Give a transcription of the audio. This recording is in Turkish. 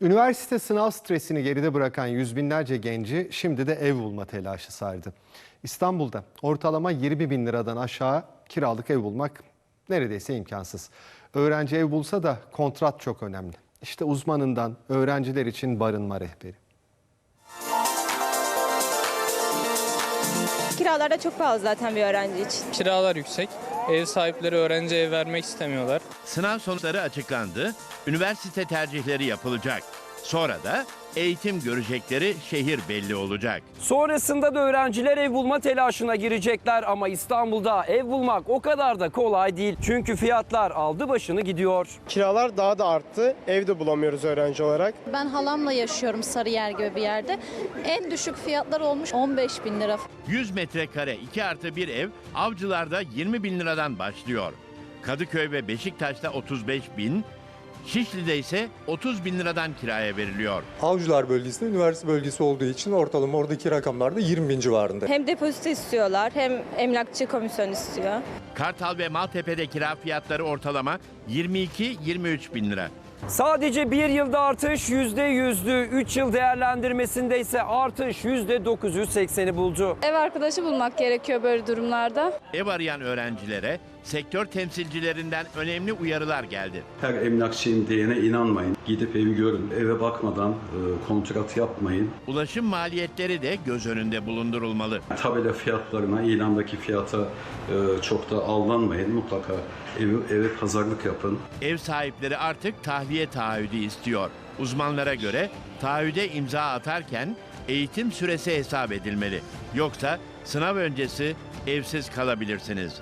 Üniversite sınav stresini geride bırakan yüz binlerce genci şimdi de ev bulma telaşı sardı. İstanbul'da ortalama 20 bin liradan aşağı kiralık ev bulmak neredeyse imkansız. Öğrenci ev bulsa da kontrat çok önemli. İşte uzmanından öğrenciler için barınma rehberi. Kiralar da çok pahalı zaten bir öğrenci için. Kiralar yüksek. Ev sahipleri öğrenci ev vermek istemiyorlar. Sınav sonuçları açıklandı, üniversite tercihleri yapılacak. Sonra da eğitim görecekleri şehir belli olacak. Sonrasında da öğrenciler ev bulma telaşına girecekler ama İstanbul'da ev bulmak o kadar da kolay değil. Çünkü fiyatlar aldı başını gidiyor. Kiralar daha da arttı. Evde bulamıyoruz öğrenci olarak. Ben halamla yaşıyorum Sarıyer gibi bir yerde. En düşük fiyatlar olmuş 15 bin lira. 100 metrekare 2 artı 1 ev avcılarda 20 bin liradan başlıyor. Kadıköy ve Beşiktaş'ta 35 bin, Şişli'de ise 30 bin liradan kiraya veriliyor. Avcılar bölgesinde üniversite bölgesi olduğu için ortalama oradaki rakamlar da 20 bin civarında. Hem depozito istiyorlar hem emlakçı komisyon istiyor. Kartal ve Maltepe'de kira fiyatları ortalama 22-23 bin lira. Sadece bir yılda artış %100'dü. 3 yıl değerlendirmesinde ise artış %980'i buldu. Ev arkadaşı bulmak gerekiyor böyle durumlarda. Ev arayan öğrencilere sektör temsilcilerinden önemli uyarılar geldi. Her emlakçının diyene inanmayın. Gidip evi görün. Eve bakmadan e, kontrat yapmayın. Ulaşım maliyetleri de göz önünde bulundurulmalı. Tabela fiyatlarına, ilandaki fiyata e, çok da aldanmayın. Mutlaka evi, eve pazarlık yapın. Ev sahipleri artık tahliye taahhüdü istiyor. Uzmanlara göre taahhüde imza atarken eğitim süresi hesap edilmeli. Yoksa sınav öncesi evsiz kalabilirsiniz.